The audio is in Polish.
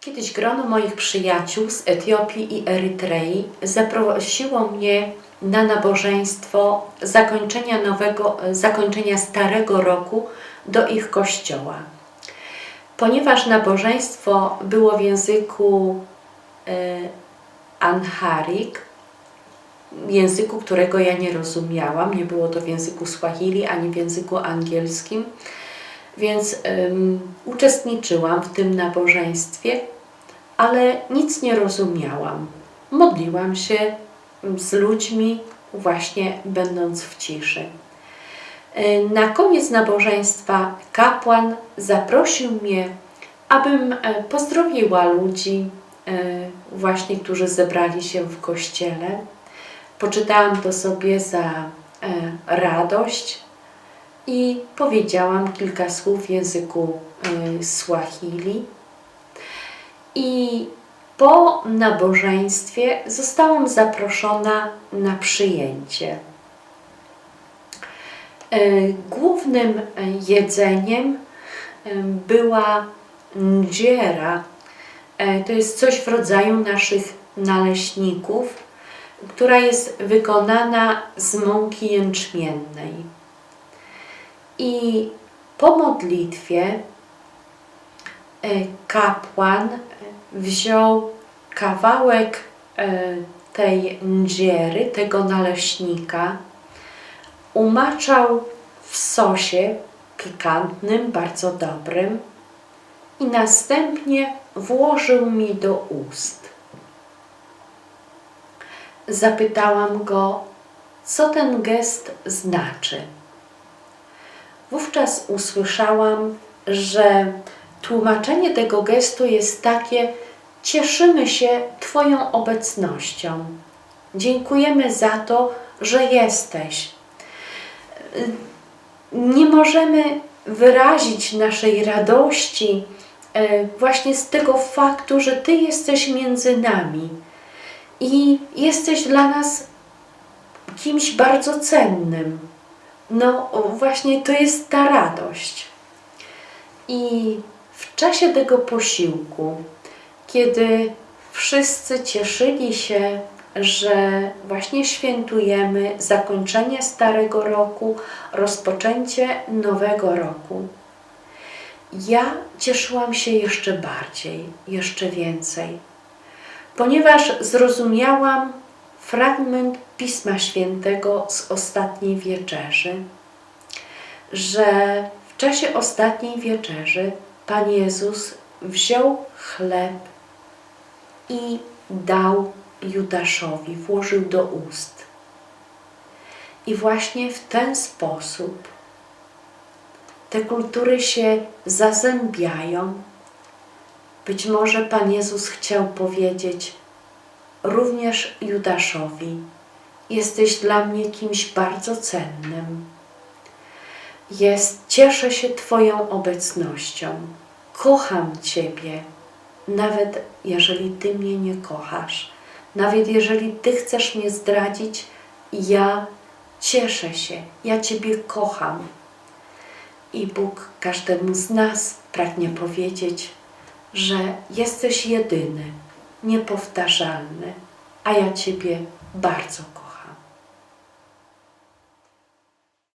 Kiedyś grono moich przyjaciół z Etiopii i Erytrei zaprosiło mnie na nabożeństwo zakończenia nowego, zakończenia starego roku do ich kościoła. Ponieważ nabożeństwo było w języku e, Amharik, języku, którego ja nie rozumiałam, nie było to w języku Swahili ani w języku angielskim, więc ym, uczestniczyłam w tym nabożeństwie, ale nic nie rozumiałam. Modliłam się z ludźmi, właśnie będąc w ciszy. Y, Na koniec nabożeństwa kapłan zaprosił mnie, abym e, pozdrowiła ludzi, e, właśnie, którzy zebrali się w kościele. Poczytałam to sobie za e, radość i powiedziałam kilka słów w języku y, Swahili. I po nabożeństwie zostałam zaproszona na przyjęcie. Y, Głównym jedzeniem y, była ndziera. To jest coś w rodzaju naszych naleśników, która jest wykonana z mąki jęczmiennej. I po modlitwie e, kapłan e, wziął kawałek e, tej ndziery, tego naleśnika, umaczał w sosie pikantnym, bardzo dobrym i następnie włożył mi do ust. Zapytałam go, co ten gest znaczy. Wówczas usłyszałam, że tłumaczenie tego gestu jest takie: cieszymy się Twoją obecnością. Dziękujemy za to, że jesteś. Nie możemy wyrazić naszej radości e, właśnie z tego faktu, że Ty jesteś między nami i jesteś dla nas kimś bardzo cennym. No właśnie to jest ta radość. I w czasie tego posiłku, kiedy wszyscy cieszyli się, że właśnie świętujemy zakończenie starego roku, rozpoczęcie nowego roku, ja cieszyłam się jeszcze bardziej, jeszcze więcej, ponieważ zrozumiałam fragment Pisma Świętego z ostatniej wieczerzy, że w czasie ostatniej wieczerzy Pan Jezus wziął chleb i dał Judaszowi, włożył do ust. I właśnie w ten sposób te kultury się zazębiają. Być może Pan Jezus chciał powiedzieć, również Judaszowi: Jesteś dla mnie kimś bardzo cennym. Jest, cieszę się Twoją obecnością. Kocham Ciebie, nawet jeżeli Ty mnie nie kochasz. Nawet jeżeli Ty chcesz mnie zdradzić, ja cieszę się, ja Ciebie kocham. I Bóg każdemu z nas pragnie powiedzieć, że jesteś jedyny, niepowtarzalny, a ja Ciebie bardzo kocham.